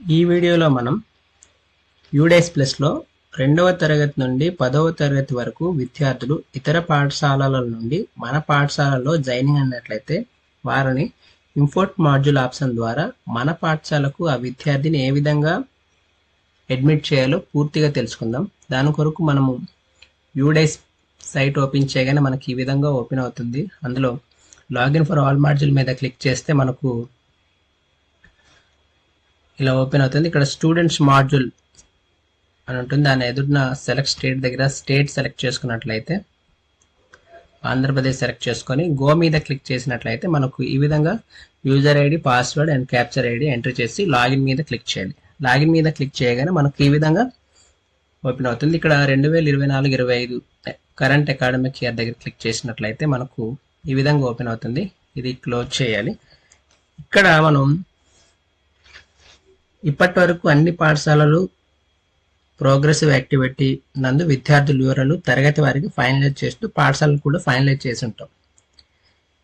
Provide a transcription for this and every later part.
ఈ వీడియోలో మనం యూడేస్ ప్లస్లో రెండవ తరగతి నుండి పదవ తరగతి వరకు విద్యార్థులు ఇతర పాఠశాలల నుండి మన పాఠశాలలో జాయినింగ్ అన్నట్లయితే వారిని ఇంపోర్ట్ మాడ్యూల్ ఆప్షన్ ద్వారా మన పాఠశాలకు ఆ విద్యార్థిని ఏ విధంగా అడ్మిట్ చేయాలో పూర్తిగా తెలుసుకుందాం. దాని కొరకు మనము యూడేస్ సైట్ ఓపెన్ చేయగానే మనకి ఈ విధంగా ఓపెన్ అవుతుంది. అందులో లాగిన్ ఫర్ ఆల్ మాడ్యూల్ మీద క్లిక్ చేస్తే మనకు ఇలా ఓపెన్ అవుతుంది. ఇక్కడ స్టూడెంట్స్ మాడ్యూల్ అని ఉంటుంది. దాని ఎదురున సెలెక్ట్ స్టేట్ దగ్గర స్టేట్ సెలెక్ట్ చేసుకున్నట్లయితే ఆంధ్రప్రదేశ్ సెలెక్ట్ చేసుకొని గో మీద క్లిక్ చేసినట్లయితే మనకు ఈ విధంగా user ID password and captcha ID enter చేసి లాగిన్ మీద క్లిక్ చేయాలి లాగిన్ మీద క్లిక్ చేయగానే మనకు ఈ విధంగా ఓపెన్ అవుతుంది. ఇక్కడ రెండు వేల ఇరవై నాలుగు ఇరవై ఐదు కరెంట్ అకాడమిక్ ఇయర్ దగ్గర క్లిక్ చేసినట్లయితే మనకు ఈ విధంగా ఓపెన్ అవుతుంది. ఇది క్లోజ్ చేయాలి. ఇక్కడ మనం ఇప్పటి వరకు అన్ని పాఠశాలలు ప్రోగ్రెసివ్ యాక్టివిటీ నందు విద్యార్థుల వివరాలు తరగతి వారికి ఫైనలైజ్ చేస్తూ పాఠశాలలు కూడా ఫైనలైజ్ చేసి ఉంటాం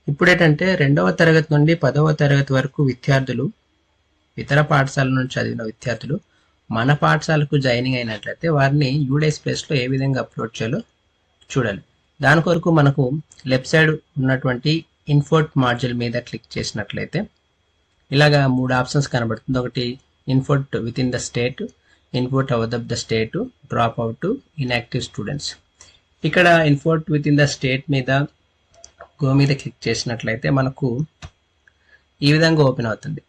ఇప్పుడు ఏంటంటే రెండవ తరగతి నుండి పదవ తరగతి వరకు విద్యార్థులు ఇతర పాఠశాల నుంచి చదివిన విద్యార్థులు మన పాఠశాలకు జాయినింగ్ అయినట్లయితే వారిని యూడేస్ ప్లేస్లో ఏ విధంగా అప్లోడ్ చేయాలో చూడాలి. దాని కొరకు మనకు లెఫ్ట్ సైడ్ ఉన్నటువంటి ఇన్ఫోర్ట్ మాడ్యూల్ మీద క్లిక్ చేసినట్లయితే ఇలాగా మూడు ఆప్షన్స్ కనబడుతుంది. ఒకటి import within the state input out of the state drop out inactive students ఇక్కడ import with in the state మీద గో మీద క్లిక్ చేసినట్లయితే మనకు ఈ విధంగా ఓపెన్ అవుతుంది.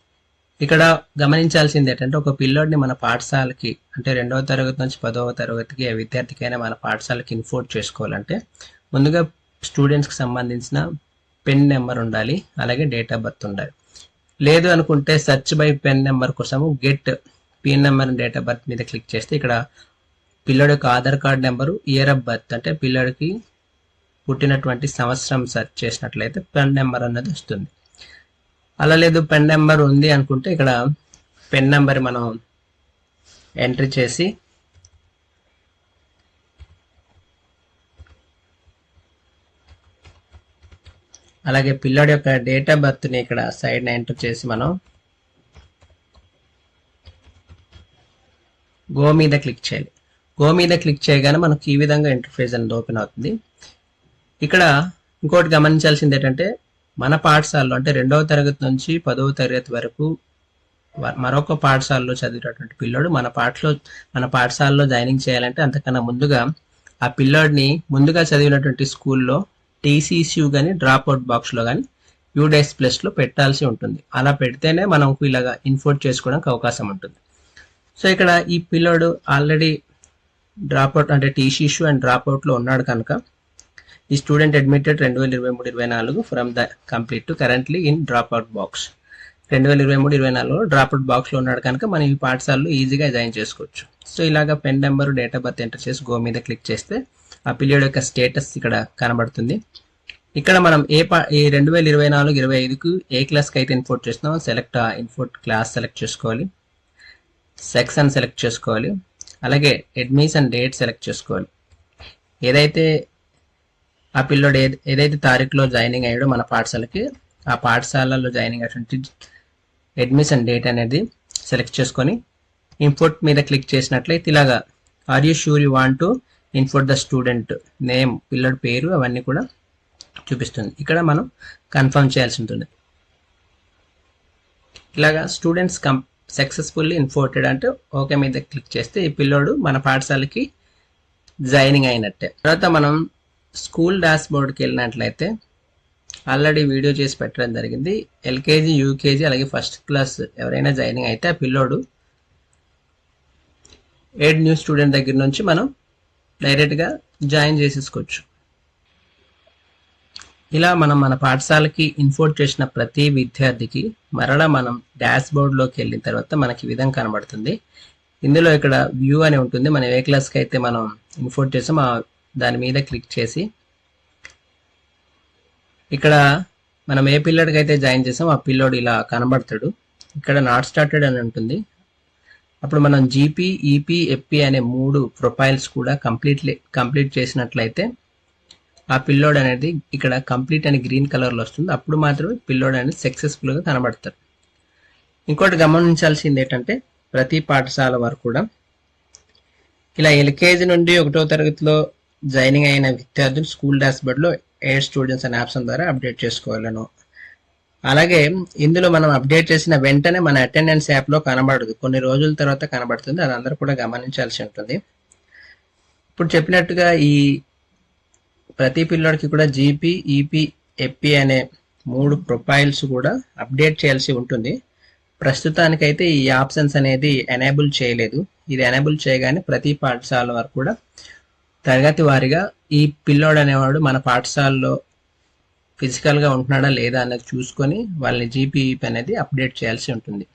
ఇక్కడ గమనించాల్సింది ఏంటంటే ఒక పిల్లోడిని మన పాఠశాలకి అంటే రెండవ తరగతి నుంచి పదవ తరగతికి ఏ విద్యార్థికైనా మన పాఠశాలకి ఇన్ఫోర్ట్ చేసుకోవాలంటే ముందుగా స్టూడెంట్స్కి సంబంధించిన పెన్ నెంబర్ ఉండాలి అలాగే డేట్ ఆఫ్ బర్త్ ఉండాలి. లేదు అనుకుంటే సెర్చ్ బై పెన్ నెంబర్ కోసము get PEN number date of birth మీద క్లిక్ చేస్తే ఇక్కడ పిల్లడి యొక్క Aadhaar card number year of birth అంటే పిల్లడికి పుట్టినటువంటి సంవత్సరం సెర్చ్ చేసినట్లయితే పెన్ నెంబర్ అన్నది వస్తుంది. అలా లేదు పెన్ నెంబర్ ఉంది అనుకుంటే ఇక్కడ పెన్ నెంబర్ మనం ఎంట్రీ చేసి అలాగే పిల్లోడి యొక్క డేట్ ఆఫ్ బర్త్ని ఇక్కడ సైడ్ ఎంటర్ చేసి మనం గో మీద క్లిక్ చేయాలి. గో మీద క్లిక్ చేయగానే మనకు ఈ విధంగా ఇంటర్ఫేస్ అనేది ఓపెన్ అవుతుంది. ఇక్కడ ఇంకోటి గమనించాల్సింది ఏంటంటే మన పాఠశాలలో అంటే రెండవ తరగతి నుంచి పదవ తరగతి వరకు మరొక పాఠశాలలో చదివేటటువంటి పిల్లోడు మన పాటలో మన పాఠశాలలో జాయినింగ్ చేయాలంటే అంతకన్నా ముందుగా ఆ పిల్లోడిని ముందుగా చదివినటువంటి స్కూల్లో టీసీసీయూ కానీ డ్రాప్ అవుట్ బాక్స్లో కానీ యూడైస్ ప్లస్లో పెట్టాల్సి ఉంటుంది. అలా పెడితేనే మనకు ఇలాగా ఇన్ఫోర్ట్ చేసుకోవడానికి అవకాశం ఉంటుంది. సో ఇక్కడ ఈ పిల్లోడు ఆల్రెడీ డ్రాప్ అవుట్ అంటే టీసీ ఇష్యూ అండ్ డ్రాప్ అవుట్లో ఉన్నాడు కనుక ఈ స్టూడెంట్ అడ్మిటెడ్ రెండు వేల ఇరవై మూడు ఇరవై నాలుగు from the complete to currently in drop out box రెండు వేల ఇరవై మూడు ఇరవై నాలుగులో డ్రాప్ అవుట్ బాక్స్లో ఉన్నాడు కనుక మనం ఈ పాఠశాలలో ఈజీగా జాయిన్ చేసుకోవచ్చు. సో ఇలాగ PEN number date of birth enter చేసి గో మీద క్లిక్ చేస్తే ఆ పీరియడ్ యొక్క స్టేటస్ ఇక్కడ కనబడుతుంది. ఇక్కడ మనం ఏ పా ఈ రెండు వేల ఇరవై నాలుగు ఇరవై ఐదుకు ఏ క్లాస్కి అయితే ఇన్ఫోర్ట్ చేస్తున్నామో సెలెక్ట్ ఇన్ఫోర్ట్ క్లాస్ సెలెక్ట్ చేసుకోవాలి. సెక్షన్ సెలెక్ట్ చేసుకోవాలి. అలాగే అడ్మిషన్ డేట్ సెలెక్ట్ చేసుకోవాలి. ఏదైతే ఆ పిల్లోడు ఏది ఏదైతే తారీఖులో జాయినింగ్ అయ్యాడో మన పాఠశాలకి ఆ పాఠశాలలో జాయినింగ్ అయినటువంటి అడ్మిషన్ డేట్ అనేది సెలెక్ట్ చేసుకొని ఇంపోర్ట్ మీద క్లిక్ చేసినట్లయితే ఇలాగా are you sure you want to import the student name పిల్లడి పేరు అవన్నీ కూడా చూపిస్తుంది. ఇక్కడ మనం కన్ఫర్మ్ చేయాల్సి ఉంటుంది. ఇలాగా స్టూడెంట్స్ కం సక్సెస్ఫుల్లీ ఇన్ఫోర్టెడ్ అంటే ఓకే మీద క్లిక్ చేస్తే ఈ పిల్లోడు మన పాఠశాలకి జాయినింగ్ అయినట్టే. తర్వాత మనం స్కూల్ డాష్ బోర్డ్కి వెళ్ళినట్లయితే ఆల్రెడీ వీడియో చేసి పెట్టడం జరిగింది. ఎల్కేజీ యూకేజీ అలాగే ఫస్ట్ క్లాస్ ఎవరైనా జాయినింగ్ అయితే ఆ పిల్లోడు ఎయిడ్ న్యూ స్టూడెంట్ దగ్గర నుంచి మనం డైరెక్ట్గా జాయిన్ చేసేసుకోవచ్చు. ఇలా మనం మన పాఠశాలకి ఇన్ఫోర్ట్ చేసిన ప్రతి విద్యార్థికి మరలా మనం డాష్ బోర్డ్లోకి వెళ్ళిన తర్వాత మనకి ఈ విధంగా కనబడుతుంది. ఇందులో ఇక్కడ వ్యూ అని ఉంటుంది. మనం ఏ క్లాస్కి అయితే మనం ఇన్ఫోర్ట్ చేసాం ఆ దాని మీద క్లిక్ చేసి ఇక్కడ మనం ఏ పిల్లడికి అయితే జాయిన్ చేసాం ఆ పిల్లోడు ఇలా కనబడతాడు. ఇక్కడ నాట్ స్టార్టెడ్ అని ఉంటుంది. అప్పుడు మనం జీపీ ఈపీ ఎఫ్పి అనే మూడు ప్రొఫైల్స్ కూడా కంప్లీట్లీ కంప్లీట్ చేసినట్లయితే ఆ పిల్లోడ్ అనేది ఇక్కడ కంప్లీట్ అని గ్రీన్ కలర్లో వస్తుంది. అప్పుడు మాత్రమే పిల్లోడ్ అనేది సక్సెస్ఫుల్గా కనబడతారు. ఇంకోటి గమనించాల్సింది ఏంటంటే ప్రతి పాఠశాల వారు కూడా ఇలా ఎల్కేజీ నుండి ఒకటో తరగతిలో జాయినింగ్ అయిన విద్యార్థులు స్కూల్ డాష్బోర్డ్లో ఎయిర్ స్టూడెంట్స్ అనే ఆప్షన్ ద్వారా అప్డేట్ చేసుకోవాలను. అలాగే ఇందులో మనం అప్డేట్ చేసిన వెంటనే మన అటెండెన్స్ యాప్లో కనబడదు. కొన్ని రోజుల తర్వాత కనబడుతుంది. అది అందరూ కూడా గమనించాల్సి ఉంటుంది. ఇప్పుడు చెప్పినట్టుగా ఈ ప్రతి పిల్లోడికి కూడా జీపీ ఈపీ ఎప్పి అనే మూడు ప్రొఫైల్స్ కూడా అప్డేట్ చేయాల్సి ఉంటుంది. ప్రస్తుతానికైతే ఈ ఆప్షన్స్ అనేది ఎనేబుల్ చేయలేదు. ఇది ఎనేబుల్ చేయగానే ప్రతి పాఠశాల వరకు కూడా తరగతి వారిగా ఈ పిల్లోడు అనేవాడు మన పాఠశాలలో ఫిజికల్గా ఉంటున్నాడా లేదా అనేది చూసుకొని వాళ్ళని జీపీఈపీ అనేది అప్డేట్ చేయాల్సి ఉంటుంది.